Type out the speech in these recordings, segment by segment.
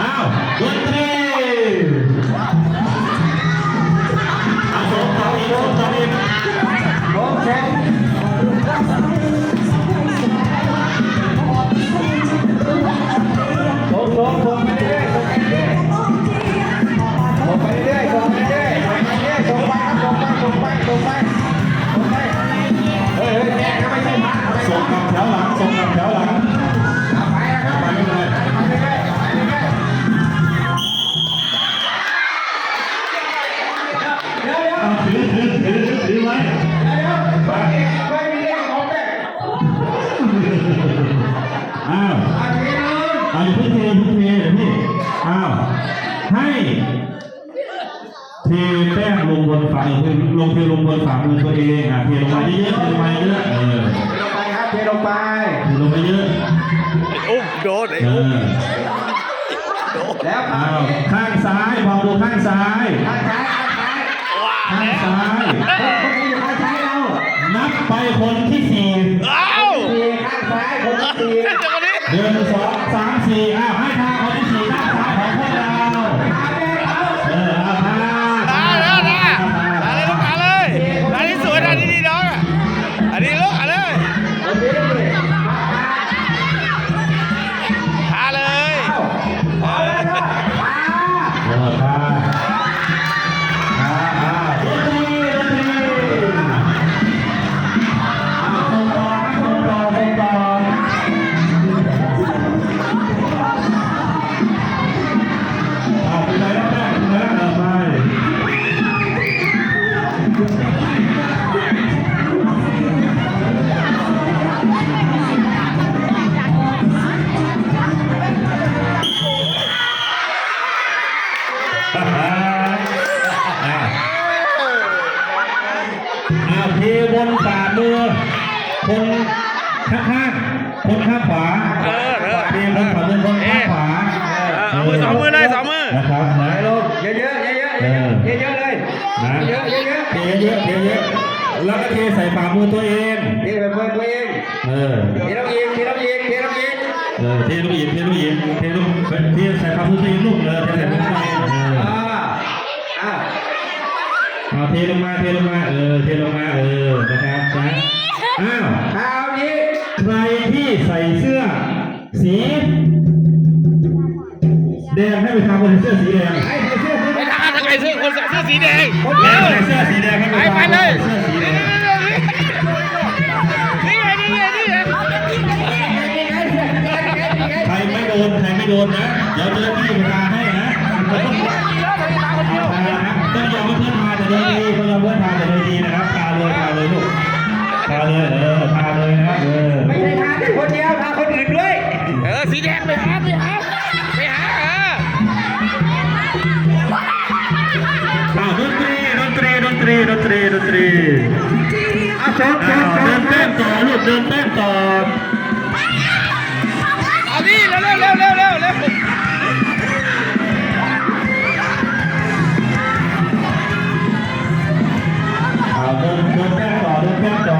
อ้าวดนตรี เอาถือถือถือถือไว้เดี๋ยวไปไปมีเรื่องของแม่อ้าวอาทีนึงเอาพิเทพิเทพี่อ้าวให้เทแป้งลงบนฝ่ามือลงเทลงบนฝ่ามือตัวเองอะเทลงมาเยอะๆเทลงมาเยอะเออลงไปครับเทลงไปเทลงไปเยอะไอ้อุ้มโดนไอ้อุ้มแล้วข้างซ้ายมอดูข้างซ้ายข้างซ้าย ข้างซ้ายว่าข้างแล้วซ้ายคนที่อยู่ข้างซ้ายเรา นับไปคนที่สี่อ้าสี่ข้างซ้ายคนที่สี่เดินนี้หนึ่งสองสามสี่อ้าวให้ มือสองมือเลยสองมือนะครับนะไปลงเยอะๆเยอะๆเยอะๆเยอะๆเลยนะเยอะๆเยอะเทเยอะเทเยอะแล้วก็เทใส่ฝ่ามือตัวเองๆนี่เป็นเพื่อนตัวเองเออเทน้ำยิงเทน้ำยิงเทน้ำยิงเออเทลูกหยิบเทลูกหยิบเทลูกเทใส่ฝ่ามือตัวเองลูกเออเทใส่ฝ่ามือตัวเองเอออ่าอ่าเอาเทลงมาเทลงมาเออเทลงมาเออนะครับนะอ้าวคราวนี้ใครที่ใส่เสื้อสี งให้ไปทำบนเสื้อสีแดงไอ้เสื้อสีไปทางทางไอ้เสื้อคนใส่เสื้อสีแดงแล้เร็ววใส่เสื้อสีแดงให้ไปไปทำไปเลยเสื้อสีแดงนี่ไงนี่ไงนี่ไงใครไม่โดนใครไม่โดนนะเดี๋ยวเจ้าหน้าที่ เดินแต้มต่อเอาดิเร็วเร็วเร็วเร็วเร็วเร็วอ้าเดินเดินแต้มต่อเดินแต้มต่อ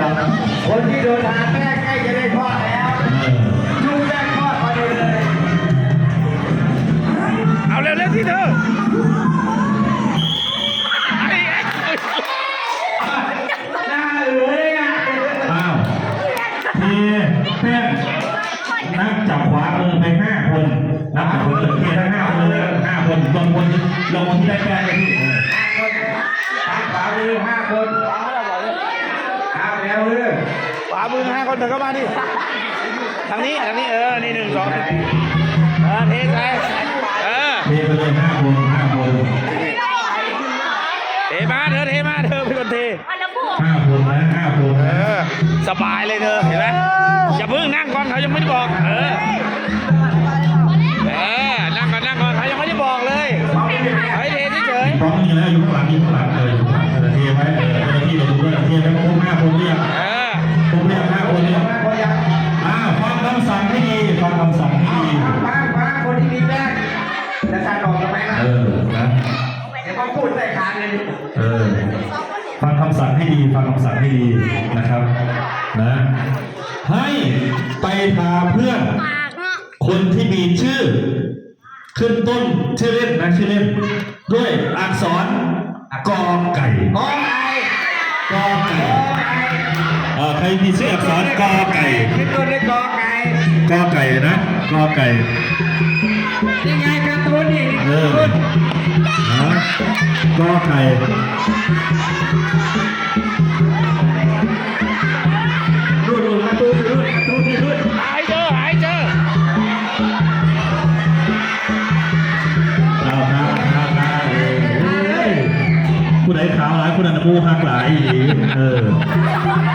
คนที่โดนทาแป้งใกล้จะได้ทอดแล้วลูกแป้งทอดพอดีเลยเอาเร็วเร็วที่เธอ นับจับขวามือไปห้าคนนับจับคนเททั้งห้าคนเลยห้าคนลงคนลงคนที่ได้แต้มเลยพี่เออห้าคนทางขวามือห้าคนเอาแล้วเลยขวามือห้าคนเธอเข้ามาดิทางนี้ทางนี้เออนี่หนึ่งสองเออเทใส่เออเทไปเลยห้าคนห้าคนเทมาเธอเทมาเธอเป็นคนเทห้าคนนะห้าคนเอนะอ สบายเลยเธอเห็นไหมอย่าเพิ่งนั่งก่อนเขายังไม่ได้บอก เออเออนั่งก่อนนั่งก่อนเขายังไม่ได้บอกเลยให้เทเฉยพร้อมอยู่แล้วอยู่ข้างหลังอยู่ข้างหลังเลยอยู่ข้างหลังเออเทไว้เออเจ้าหน้าที่เราดูด้วยเทไปครบห้าคนเรียกๆเออครบเรียกห้าคนเรียกห้าคนยังอ้าวฟังคำสั่งให้ดีฟังคำสั่งให้ดีฟังฟังคนที่มีแป้งจะการออกทำไมล่ะเออนะเดี๋ยวเขาพูดใส่คางเลยเออฟังคำสั่งให้ดีฟังคำสั่งให้ดีนะครับ นะ ให้ไปพาเพื่อนคนที่มีชื่อ ขึ้นต้นชื่อเล่นนะชื่อเล่น ด้วยอักษรกอไก่กอไก่กอไก่เอ่อใครมีชื่ออักษรกอไก่ขึ้นต้นด้วยกอไก่กอไก่นะกอไก่ยังไงการ์ตูนนี่เออนะกอไก่ หลายผู้นั้นผู้หักหลายอีหลีเออ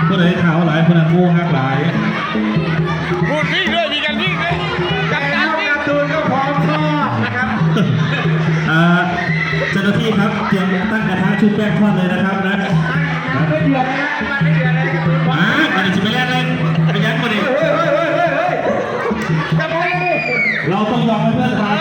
ผู้ใดขาวหลายผู้นั้นผู้หักหลายพูดวิ่งด้วยมีการวิ่งด้วยกัแต่ปตัแล้นววิ่งการ์ตูนก็พร้อมทอดนะครับอ่าเจ้าหน้าที่ครับเตรียมตั้งกระทะชุบแป้งทอดเลยนะครับนะมันไม่เดือดนะมันไม่เดือดเลยการ์ตูนอมอ่าอันจะไม่แล่นเลยไปยัดมาดิเฮ้ยเฮ้ยเฮ้ยเฮ้ยเฮ้ยจะไปเราต้องยอมให้เพื่อนทาน